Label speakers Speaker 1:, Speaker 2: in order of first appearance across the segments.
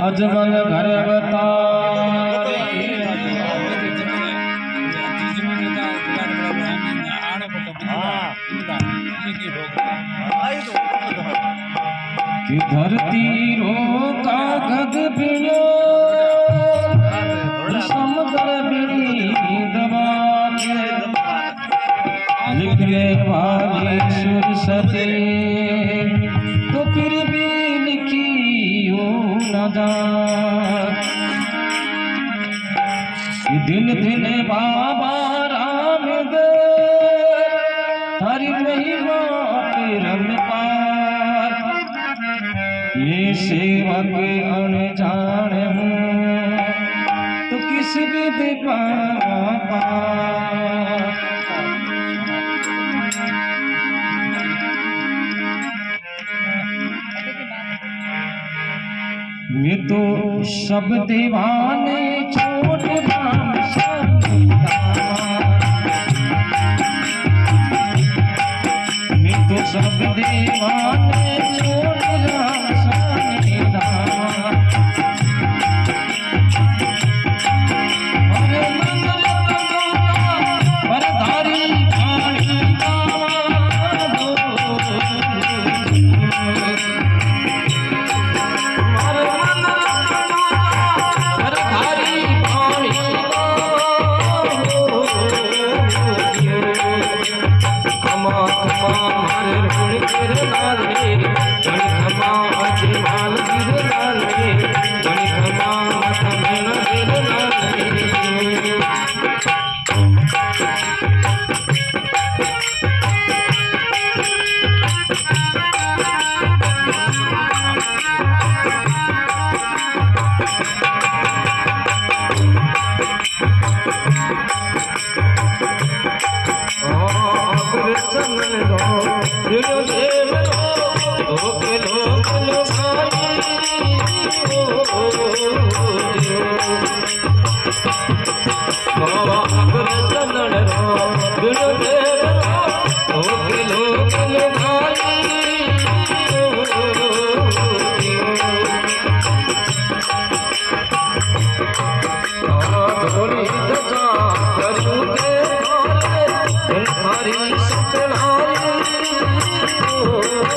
Speaker 1: અજમલ ઘર બતા ધરતી રો કાગજ ભી वो ये सेवक अनजान हूँ तो किस भी दीपा ये तो सब दीवाने छोड़ नाम सब ગણિતમાં અજમાલ ગિરનાર ગણિતમાં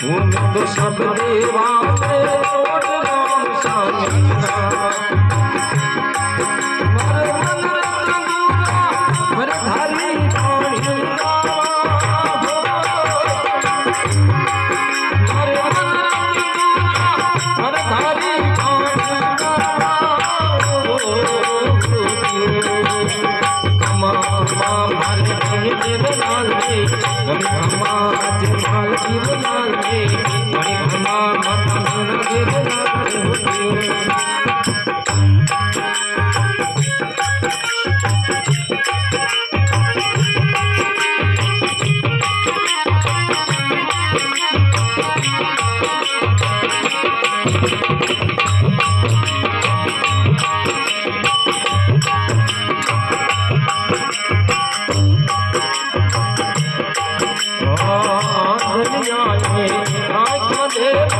Speaker 1: તો સબ દેવા રામ સ્વામી Thank you. गिरना रे मणि भमा मत गिरना रे yeah.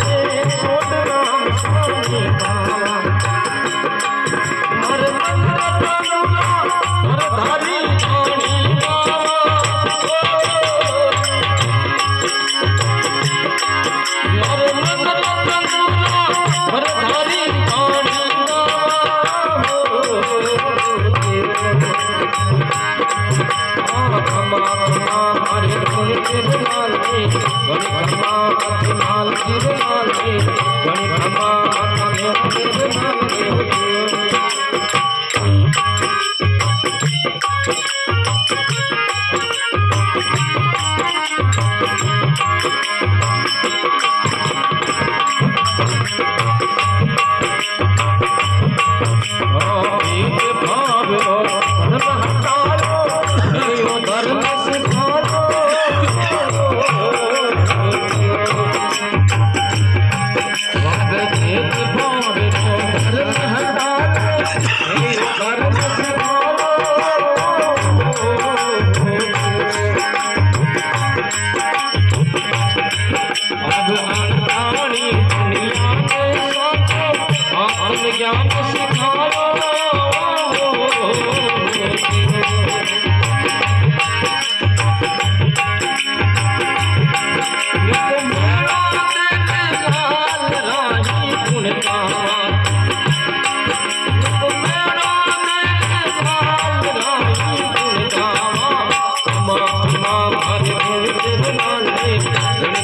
Speaker 1: राम हरे जगनाथ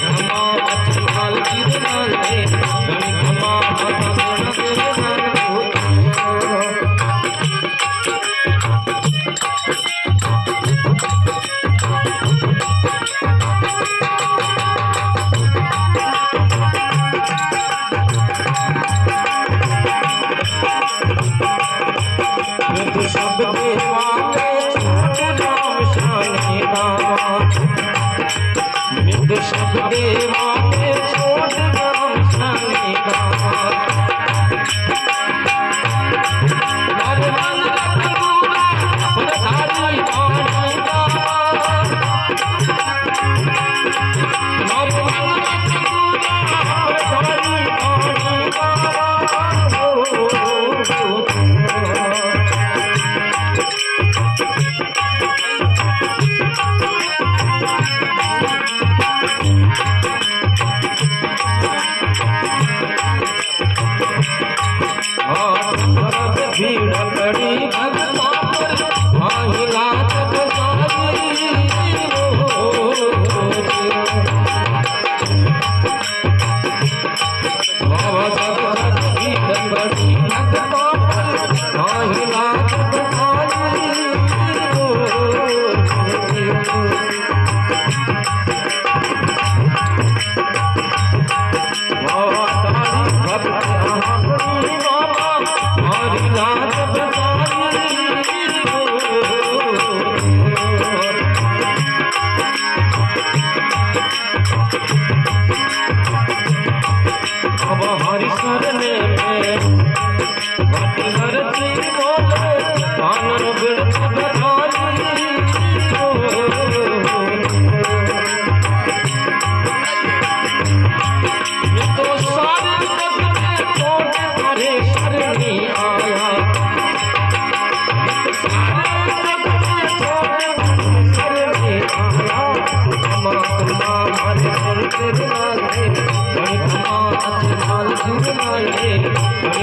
Speaker 1: தேவா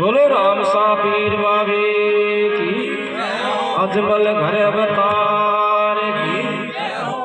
Speaker 1: बोलो राम सा पीर बाबे की अजमल घर बता